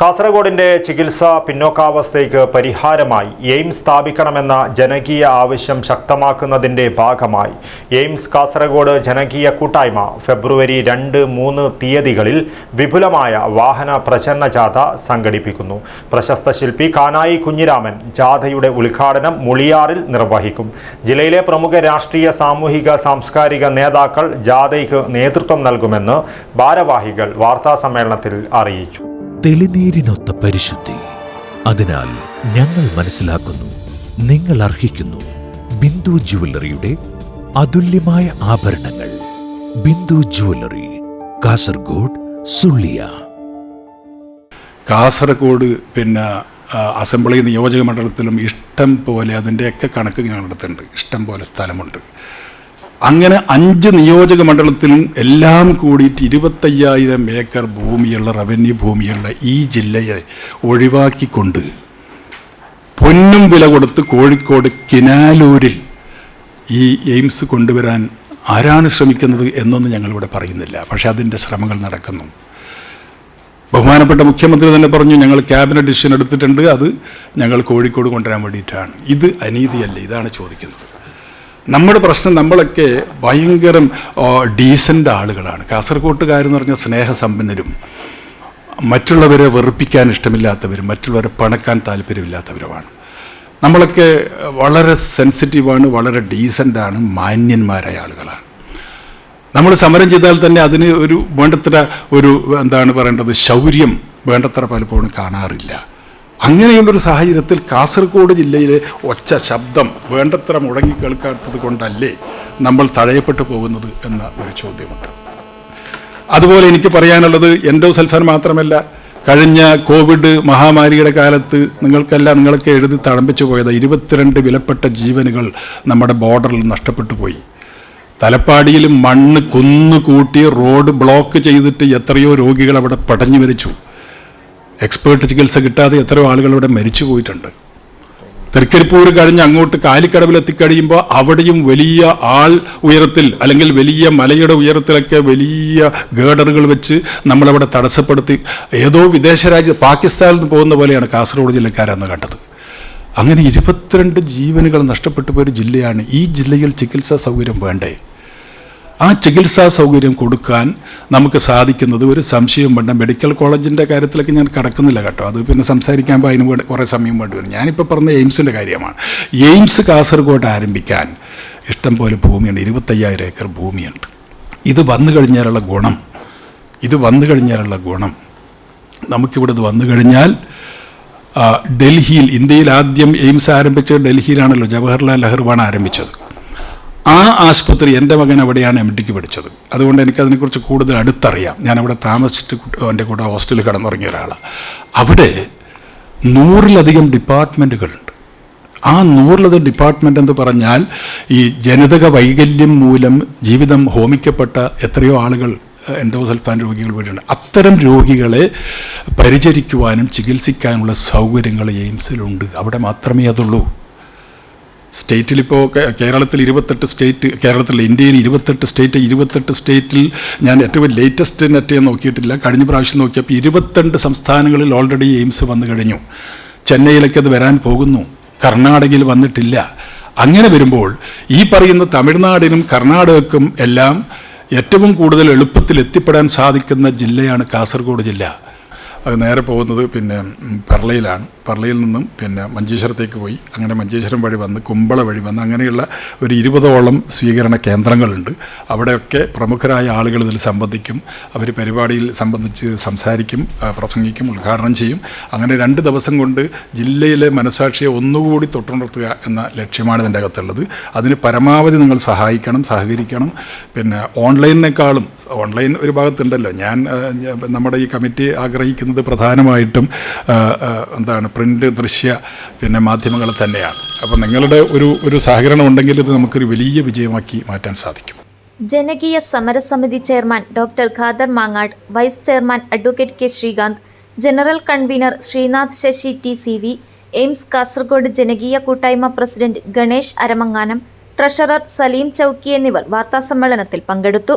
കാസർഗോഡിന്റെ ചികിത്സാ പിന്നോക്കാവസ്ഥയ്ക്ക് പരിഹാരമായി എയിംസ് സ്ഥാപിക്കണമെന്ന ജനകീയ ആവശ്യം ശക്തമാക്കുന്നതിന്റെ ഭാഗമായി. എയിംസ് കാസർഗോഡ് ജനകീയ കൂട്ടായ്മ ഫെബ്രുവരി രണ്ട് മൂന്ന് തീയതികളിൽ വിപുലമായ വാഹന പ്രചരണ ജാഥ സംഘടിപ്പിക്കുന്നു. പ്രശസ്ത ശില്പി കാനായി കുഞ്ഞിരാമൻ ജാഥയുടെ ഉദ്ഘാടനം മുളിയാറിൽ നിർവഹിക്കും. ജില്ലയിലെ പ്രമുഖ രാഷ്ട്രീയ സാമൂഹിക സാംസ്കാരിക നേതാക്കൾ ജാഥയ്ക്ക് നേതൃത്വം നൽകുമെന്ന് ഭാരവാഹികൾ വാർത്താസമ്മേളനത്തിൽ അറിയിച്ചു. തെളിനീരിനൊത്ത പരിശുദ്ധി. അതിനാൽ ഞങ്ങൾ മനസ്സിലാക്കുന്നു നിങ്ങൾ അർഹിക്കുന്നു ബിന്ദു ജുവല്ലറിയുടെ അതുല്യമായ ആഭരണങ്ങൾ. ബിന്ദു ജുവല്ലറി കാസർഗോഡ് സുള്ളിയ. കാസർഗോഡ് പിന്നെ അസംബ്ലി നിയോജക മണ്ഡലത്തിലും ഇഷ്ടം പോലെ അതിന്റെയൊക്കെ കണക്ക് ഞങ്ങളുടെ അടുത്തുണ്ട് ഇഷ്ടം പോലെ സ്ഥലമുണ്ട്. അങ്ങനെ അഞ്ച് നിയോജക മണ്ഡലത്തിലും എല്ലാം കൂടിയിട്ട് ഇരുപത്തയ്യായിരം ഏക്കർ ഭൂമിയുള്ള റവന്യൂ ഭൂമിയുള്ള ഈ ജില്ലയെ ഒഴിവാക്കിക്കൊണ്ട് പൊന്നും വില കൊടുത്ത് കോഴിക്കോട് കിനാലൂരിൽ ഈ എയിംസ് കൊണ്ടുവരാൻ ആരാണ് ശ്രമിക്കുന്നത് എന്നൊന്നും ഞങ്ങളിവിടെ പറയുന്നില്ല. പക്ഷേ അതിന്റെ ശ്രമങ്ങൾ നടക്കുന്നു. ബഹുമാനപ്പെട്ട മുഖ്യമന്ത്രി തന്നെ പറഞ്ഞു ഞങ്ങൾ ക്യാബിനറ്റ് ഡിസിഷൻ എടുത്തിട്ടുണ്ട്. അത് ഞങ്ങൾ കോഴിക്കോട് കൊണ്ടുവരാൻ വേണ്ടിയിട്ടാണ്. ഇത് അനീതിയല്ലേ ഇതാണ് ചോദിക്കുന്നത്. നമ്മുടെ പ്രശ്നം നമ്മളൊക്കെ ഭയങ്കരം ഡീസന്റ് ആളുകളാണ്. കാസർഗോട്ടുകാരെന്ന് പറഞ്ഞ സ്നേഹസമ്പന്നരും മറ്റുള്ളവരെ വെറുപ്പിക്കാൻ ഇഷ്ടമില്ലാത്തവരും മറ്റുള്ളവരെ പണക്കാൻ താല്പര്യമില്ലാത്തവരുമാണ്. നമ്മളൊക്കെ വളരെ സെൻസിറ്റീവാണ് വളരെ ഡീസന്റാണ് മാന്യന്മാരായ ആളുകളാണ്. നമ്മൾ സമരം ചെയ്താൽ തന്നെ അതിന് ഒരു വേണ്ടത്ര ഒരു എന്താണ് പറയേണ്ടത് ശൗര്യം വേണ്ടത്ര പലപ്പോഴും കാണാറില്ല. അങ്ങനെയുള്ളൊരു സാഹചര്യത്തിൽ കാസർഗോഡ് ജില്ലയിലെ ഒച്ച ശബ്ദം വേണ്ടത്ര മുടങ്ങി കേൾക്കാത്തത് കൊണ്ടല്ലേ നമ്മൾ തഴയപ്പെട്ടു പോകുന്നത് എന്ന ഒരു ചോദ്യമുണ്ട്. അതുപോലെ എനിക്ക് പറയാനുള്ളത് എൻഡോസൽഫാൻ മാത്രമല്ല കഴിഞ്ഞ കോവിഡ് മഹാമാരിയുടെ കാലത്ത് നിങ്ങൾക്കെല്ലാം നിങ്ങളൊക്കെ എഴുതി തളമ്പിച്ചു പോയത് ഇരുപത്തിരണ്ട് വിലപ്പെട്ട ജീവനുകൾ നമ്മുടെ ബോർഡറിൽ നഷ്ടപ്പെട്ടു പോയി. തലപ്പാടിയിൽ മണ്ണ് കുന്നു കൂട്ടി റോഡ് ബ്ലോക്ക് ചെയ്തിട്ട് എത്രയോ രോഗികൾ അവിടെ പടഞ്ഞു മരിച്ചു. എക്സ്പേർട്ട് ചികിത്സ കിട്ടാതെ എത്രയോ ആളുകൾ ഇവിടെ മരിച്ചു പോയിട്ടുണ്ട്. തൃക്കരിപ്പൂർ കഴിഞ്ഞ് അങ്ങോട്ട് കാലിക്കടവിൽ എത്തിക്കഴിയുമ്പോൾ അവിടെയും വലിയ ആൾ ഉയരത്തിൽ അല്ലെങ്കിൽ വലിയ മലയുടെ ഉയരത്തിലൊക്കെ വലിയ ഗേഡറുകൾ വെച്ച് നമ്മളവിടെ തടസ്സപ്പെടുത്തി ഏതോ വിദേശ രാജ്യ പാകിസ്ഥാനിൽ നിന്ന് പോകുന്ന പോലെയാണ് കാസർഗോഡ് ജില്ലക്കാരെന്ന് കണ്ടത്. അങ്ങനെ ഇരുപത്തിരണ്ട് ജീവനുകൾ നഷ്ടപ്പെട്ടു പോയൊരു ജില്ലയാണ് ഈ ജില്ലയിൽ ചികിത്സാ സൗകര്യം വേണ്ടേ? ആ ചികിത്സാ സൗകര്യം കൊടുക്കാൻ നമുക്ക് സാധിക്കുന്നത് ഒരു സംശയം വേണ്ട. മെഡിക്കൽ കോളേജിന്റെ കാര്യത്തിലൊക്കെ ഞാൻ കടക്കുന്നില്ല കേട്ടോ. അത് പിന്നെ സംസാരിക്കാൻ അതിന് വേണ്ടി കുറേ സമയം വേണ്ടി വരും. ഞാനിപ്പോൾ പറഞ്ഞ എയിംസിന്റെ കാര്യമാണ്. എയിംസ് കാസർഗോഡ് ആരംഭിക്കാൻ ഇഷ്ടം പോലെ ഭൂമിയുണ്ട്. ഇരുപത്തയ്യായിരം ഏക്കർ ഭൂമിയുണ്ട്. ഇത് വന്നു കഴിഞ്ഞാലുള്ള ഗുണം ഇത് വന്നു കഴിഞ്ഞാലുള്ള ഗുണം. നമുക്കിവിടെ ഇത് വന്നു കഴിഞ്ഞാൽ ഡൽഹിയിൽ ഇന്ത്യയിൽ ആദ്യം എയിംസ് ആരംഭിച്ചത് ഡൽഹിയിലാണല്ലോ. ജവഹർലാൽ നെഹ്റുവാണ് ആരംഭിച്ചത്. ആ ആശുപത്രി എന്റെ മകൻ അവിടെയാണ് എം ഡിക്ക് പഠിച്ചത്. അതുകൊണ്ട് എനിക്കതിനെക്കുറിച്ച് കൂടുതൽ അടുത്തറിയാം. ഞാൻ അവിടെ താമസിച്ചിട്ട് എന്റെ കൂടെ ഹോസ്റ്റലിൽ കിടന്നുറങ്ങിയ ഒരാളാണ് അവിടെ നൂറിലധികം ഡിപ്പാർട്ട്മെന്റുകളുണ്ട്. ആ നൂറിലധികം ഡിപ്പാർട്ട്മെന്റ് എന്ന് പറഞ്ഞാൽ ഈ ജനിതക വൈകല്യം മൂലം ജീവിതം ഹോമിക്കപ്പെട്ട എത്രയോ ആളുകൾ എൻഡോസൽഫാൻ രോഗികൾ വീടുണ്ട് അത്തരം രോഗികളെ പരിചരിക്കുവാനും ചികിത്സിക്കാനുള്ള സൗകര്യങ്ങൾ എയിംസിലുണ്ട്. അവിടെ മാത്രമേ അതുള്ളൂ. സ്റ്റേറ്റിലിപ്പോൾ കേരളത്തിൽ ഇരുപത്തെട്ട് സ്റ്റേറ്റ് കേരളത്തിൽ ഇന്ത്യയിൽ ഇരുപത്തെട്ട് സ്റ്റേറ്റ് ഇരുപത്തെട്ട് സ്റ്റേറ്റിൽ ഞാൻ ഏറ്റവും ലേറ്റസ്റ്റ് നെറ്റ് നോക്കിയിട്ടില്ല. കഴിഞ്ഞ പ്രാവശ്യം നോക്കിയപ്പോൾ ഇരുപത്തിരണ്ട് സംസ്ഥാനങ്ങളിൽ ഓൾറെഡി എയിംസ് വന്നു കഴിഞ്ഞു. ചെന്നൈയിലൊക്കെ അത് വരാൻ പോകുന്നു. കർണാടകയിൽ വന്നിട്ടില്ല. അങ്ങനെ വരുമ്പോൾ ഈ പറയുന്ന തമിഴ്നാടിനും കർണാടകക്കും എല്ലാം ഏറ്റവും കൂടുതൽ എളുപ്പത്തിൽ എത്തിപ്പെടാൻ സാധിക്കുന്ന ജില്ലയാണ് കാസർഗോഡ് ജില്ല. അത് നേരെ പോകുന്നത് പിന്നെ പർളയിലാണ് പെർളയിൽ നിന്നും പിന്നെ മഞ്ചേശ്വരത്തേക്ക് പോയി. അങ്ങനെ മഞ്ചേശ്വരം വഴി വന്ന് കുമ്പള വഴി വന്ന് അങ്ങനെയുള്ള ഒരു ഇരുപതോളം സ്വീകരണ കേന്ദ്രങ്ങളുണ്ട്. അവിടെയൊക്കെ പ്രമുഖരായ ആളുകൾ ഇതിൽ സംബന്ധിക്കും അവർ പരിപാടിയിൽ സംബന്ധിച്ച് സംസാരിക്കും പ്രസംഗിക്കും ഉദ്ഘാടനം ചെയ്യും. അങ്ങനെ രണ്ട് ദിവസം കൊണ്ട് ജില്ലയിലെ മനസാക്ഷിയെ ഒന്നുകൂടി തൊട്ടുണർത്തുക എന്ന ലക്ഷ്യമാണ് ഇതിന്റെ അകത്തുള്ളത്. അതിന് പരമാവധി നിങ്ങൾ സഹായിക്കണം സഹകരിക്കണം. പിന്നെ ഓൺലൈനിനേക്കാളും ഓൺലൈൻ ഒരു ഭാഗത്തുണ്ടല്ലോ. ഞാൻ നമ്മുടെ ഈ കമ്മിറ്റി ആഗ്രഹിക്കുന്നത് പ്രധാനമായിട്ടും എന്താണ് പ്രിന്റ് ദൃശ്യ പിന്നെ മാധ്യമങ്ങൾ തന്നെയാണ്. അപ്പോൾ നിങ്ങളുടെ ഒരു ഒരു സഹകരണം ഉണ്ടെങ്കിൽ ഇത് നമുക്കൊരു വലിയ വിജയമാക്കി മാറ്റാൻ സാധിക്കും. ജനകീയ സമരസമിതി chairman doctor Khader Mangad vice chairman advocate K. Srikanth general convener Srinath Sasi T. C. V AIIMS Kasaragod ജനകീയ കൂട്ടായ്മ പ്രസിഡന്റ് ഗണേഷ് അരമങ്ങാനം ട്രഷറർ സലീം ചൌക്കി എന്നിവർ വാർത്താസമ്മേളനത്തിൽ പങ്കെടുത്തു.